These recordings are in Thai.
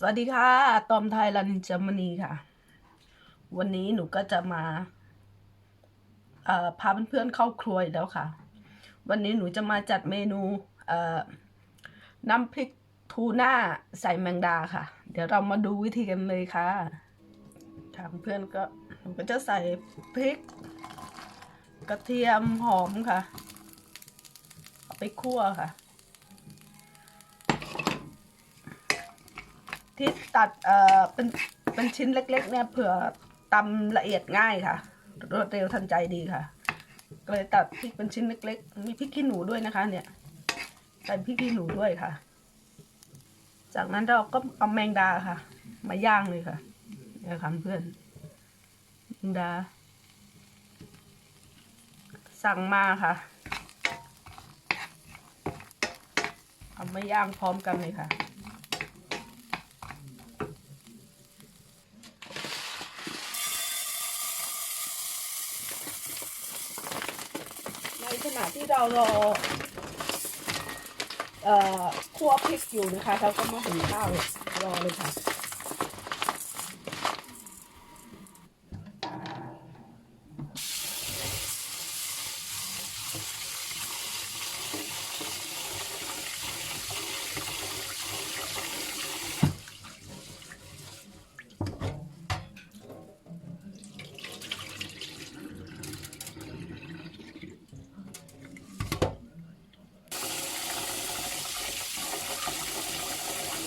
สวัสดีค่ะ ตอมไทยรันเจอร์มนีค่ะ วันนี้หนูก็จะมาพาเพื่อนๆเข้าครัวอีกแล้วค่ะ วันนี้หนูจะมาจัดเมนูน้ำพริกทูน่าใส่แมงดาค่ะ เดี๋ยวเรามาดูวิธีกันเลยค่ะค่ะเพื่อนก็หนูก็จะใส่พริก กระเทียมหอมค่ะ เอาไปคั่วค่ะ ที่ตัดเอ่อเป็นเป็นชิ้นเล็ก ๆ เนี่ยเผื่อตำละเอียดง่ายค่ะ รวดเร็วทันใจดีค่ะ ก็เลยตัดพริกเป็นชิ้นเล็ก ๆ มีพริกขี้หนูด้วยนะคะ เนี่ยใส่พริกขี้หนูด้วยค่ะ จากนั้นเราก็เอาแมงดาค่ะ มาย่างเลยค่ะเนี่ยค่ะเพื่อนแมงดา สั่งมาค่ะเอามาย่างพร้อมกันเลยค่ะ ในขณะที่ เรารอเอ่อคั่วพริกอยู่นะคะ เราก็มาหุงข้าวรอเลยค่ะ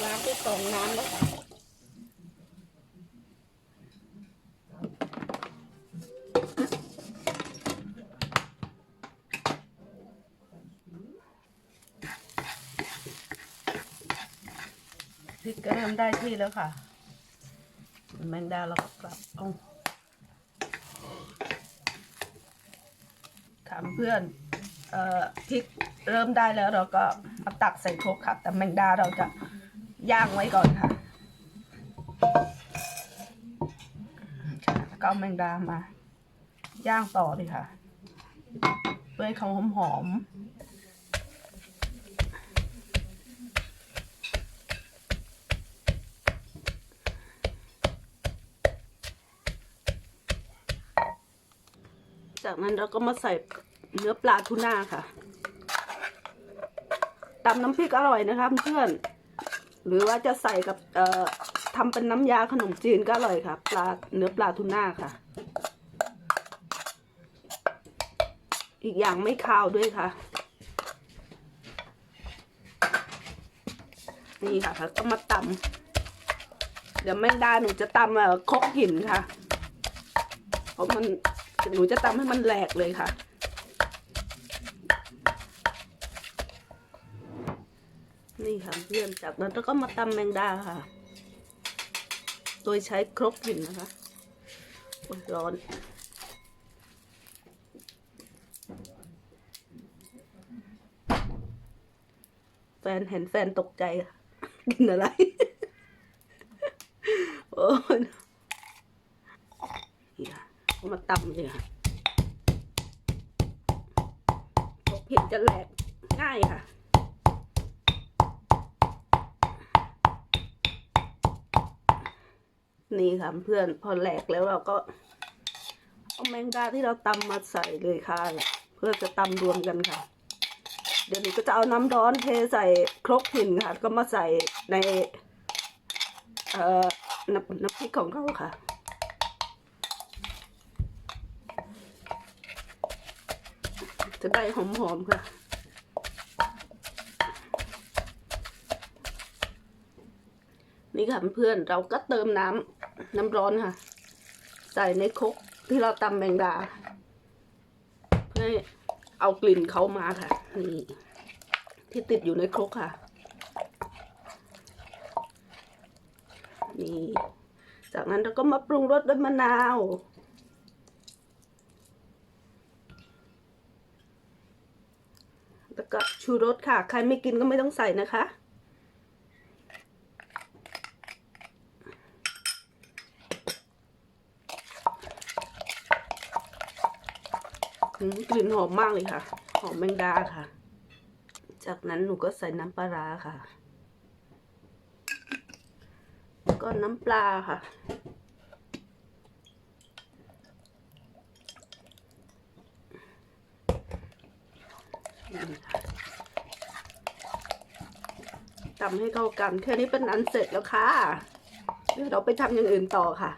ล้างไปสองน้ำแล้วค่ะ พริ ก็เริ่มได้ที่แล้วค่ะ แมงดาเราก็กลับเอาถามเพื่อนเอ่อพริกเริ่มได้แล้วเราก็มาตักใส่ครกค่ะ แต่แมงดาเราจะย่างไว้ก่อนค่ะแล้วก็เอาแมงดามา ย่างต่อเลยค่ะเพื่อให้เขาหอมๆ จากนั้นเราก็มาใส่เนื้อปลาทูน่าค่ะตำน้ำพริกอร่อยนะคะเพื่อน หรือว่าจะใส่กับเอ่อทำเป็นน้ำยาขนมจีนก็อร่อยค่ะ ปลาเนื้อปลาทูน่าค่ะ อีกอย่างไม่คาวด้วยค่ะ นี่ค่ะแล้วก็มาตำเดี๋ยวแมงดาหนูจะตำเอ่อคกหินค่ะ เพราะมัน หนูจะตำให้มันแหลกเลยค่ะ นี่ค่ะเพื่อนจากนั้นเราก็มาตำแมงดาค่ะ โดยใช้ครกหินนะคะร้อนแฟนเห็นแฟนตกใจกินอะไร โอ้ยนี่ค่ะเอ มาตำเลยค่ะครกหินจะแหลกง่ายค่ะนี่ค่ะเพื่อนพอแหลกแล้วเราก็เอาแมงดาที่เราตำมาใส่เลยค่ะ เพื่อจะตำรวมกันค่ะ เดี๋ยวนี้ก็จะเอาน้ำร้อนเทใส่ครกหินค่ะ ก็มาใส่ในเอ่อน้ำน้ำพริกของเขาค่ะ จะได้หอมๆค่ะนี่ค่ะเพื่อนเราก็เติมน้ำน้ำร้อนค่ะ ใส่ในครกที่เราตำแมงดาเพื่อเอากลิ่นเขามาค่ะนี่ที่ติดอยู่ในครกค่ะ นี่ จากนั้นเราก็มาปรุงรสด้วยมะนาว แล้วก็ ชูรสค่ะ ใครไม่กินก็ไม่ต้องใส่นะคะ กลิ่นหอมมากเลยค่ะ หอมแมงดาค่ะ จากนั้นหนูก็ใส่น้ำปลาร้าค่ะก็น้ำปลาค่ะ ตำให้เข้ากันแค่นี้เป็นอันเสร็จแล้วค่ะเดี๋ยวเราไปทำอย่างอื่นต่อค่ะ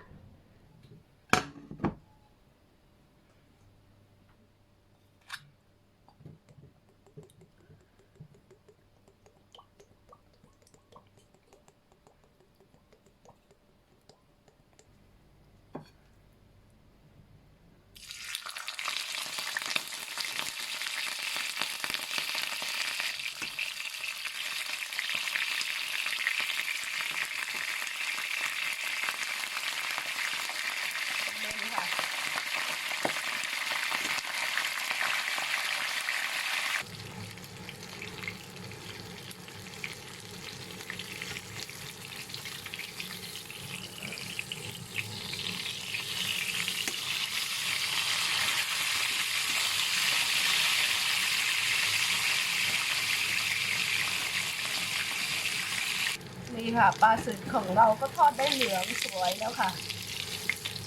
ีค่ะ ปลาสึกของเราก็ทอดได้เหลืองสวยแล้วค่ะ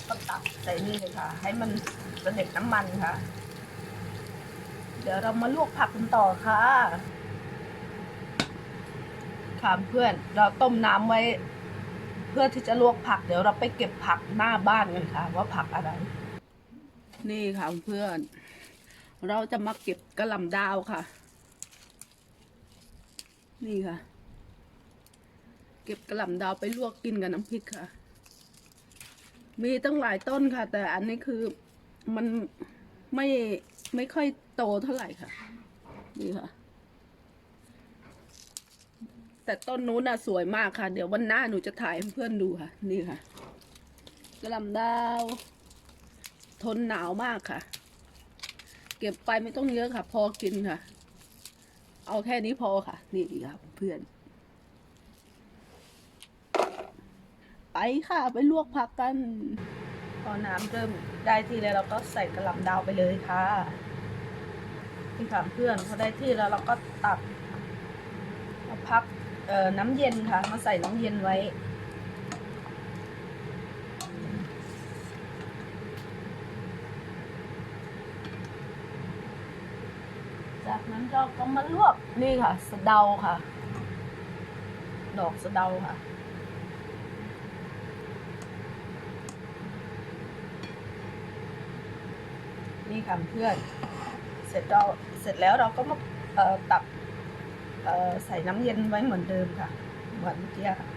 ก็ตักใส่นี่เลยค่ะ ให้มันกระด็ดน้ำมันค่ะ เดี๋ยวเรามาลวกผักกันต่อค่ะค่ะเพื่อนเราต้มน้ำไว้ เพื่อที่จะลวกผัก เดี๋ยวเราไปเก็บผักหน้าบ้านกันค่ะ ว่าผักอะไร นี่ค่ะเพื่อน เราจะมาเก็บกระหล่ำดาวค่ะ นี่ค่ะ เก็บกระหล่ำดาวไปลวกกินกับน้ำพริกค่ะ มีตั้งหลายต้นค่ะ แต่อันนี้คือมันไม่ไม่ค่อยโตเท่าไหร่ค่ะนี่ค่ะ แต่ต้นนู้นน่ะสวยมากค่ะ เดี๋ยววันหน้าหนูจะถ่ายให้เพื่อนดูค่ะ นี่ค่ะกระหลำดาว ทนหนาวมากค่ะ เก็บไปไม่ต้องเยอะค่ะ พอกินค่ะ เอาแค่นี้พอค่ะ นี่ค่ะเพื่อน ไปค่ะ ไปลวกผักกัน พอน้ำเริ่มได้ที่แล้วเราก็ใส่กระหล่ำดาวไปเลยค่ะนี่ค่ะเพื่อนพอได้ที่แล้วเราก็ตักมาพักเอ่อน้ำเย็นค่ะ มาใส่น้ำเย็นไว้จากนั้นเราก็มาลวกนี่ค่ะ สะเดาค่ะ ดอกสะเดาค่ะ นี่ค่ะเพื่อน เสร็จเราเสร็จแล้วเราก็มาตักใส่น้ำเย็นไว้เหมือนเดิมค่ะ เหมือนเมื่อกี้ค่ะ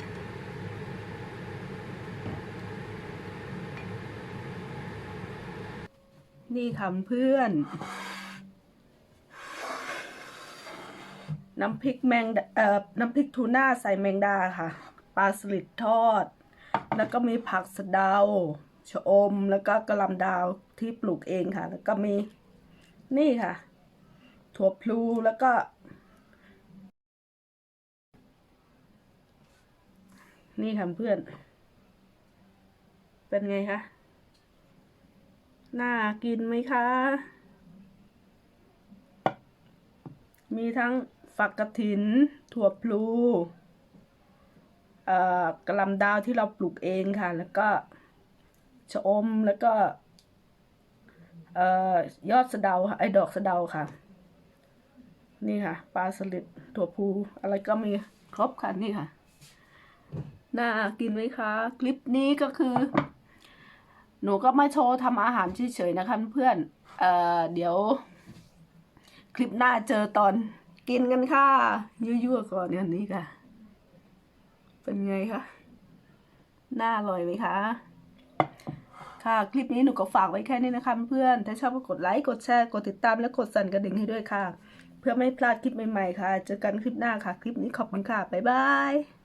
นี่ค่ะเพื่อน น้ำพริกแมงเอ่อน้ำพริกทูน่าใส่แมงดาค่ะ ปลาสลิดทอด แล้วก็มีผักสะเดา ชะอมแล้วก็กระลำดาวที่ปลูกเองค่ะ แล้วก็มีนี่ค่ะ ถั่วพลูแล้วก็ นี่ค่ะเพื่อน เป็นไงคะน่ากินไหมคะ มีทั้งฝักกระถิน ถั่วพลูเอ่อกระลำดาวที่เราปลูกเองค่ะ แล้วก็ ชะอมแล้วก็เอ่อยอดสะเดาค่ะไอ้ดอกสะเดาค่ะ นี่ค่ะ ปลาสลิดถั่วพลูอะไรก็มีครบค่ะนี่ค่ะ น่ากินไหมคะ คลิปนี้ก็คือ หนูก็มาโชว์ทำอาหารเฉยๆนะคะเพื่อนเอ่อเดี๋ยว คลิปหน้าเจอตอนกินกันค่ะ ยั่วๆก่อนอย่างนี้ค่ะ เป็นไงคะน่าอร่อยไหมคะ ค่ะ คลิปนี้หนูก็ฝากไว้แค่นี้นะคะเพื่อนถ้าชอบก็กดไลค์ กดแชร์ กดติดตาม และกดสั่นกระดิ่งให้ด้วยค่ะ เพื่อไม่พลาดคลิปใหม่ๆค่ะ เจอกันคลิปหน้าค่ะ คลิปนี้ขอบคุณค่ะ บ๊ายบาย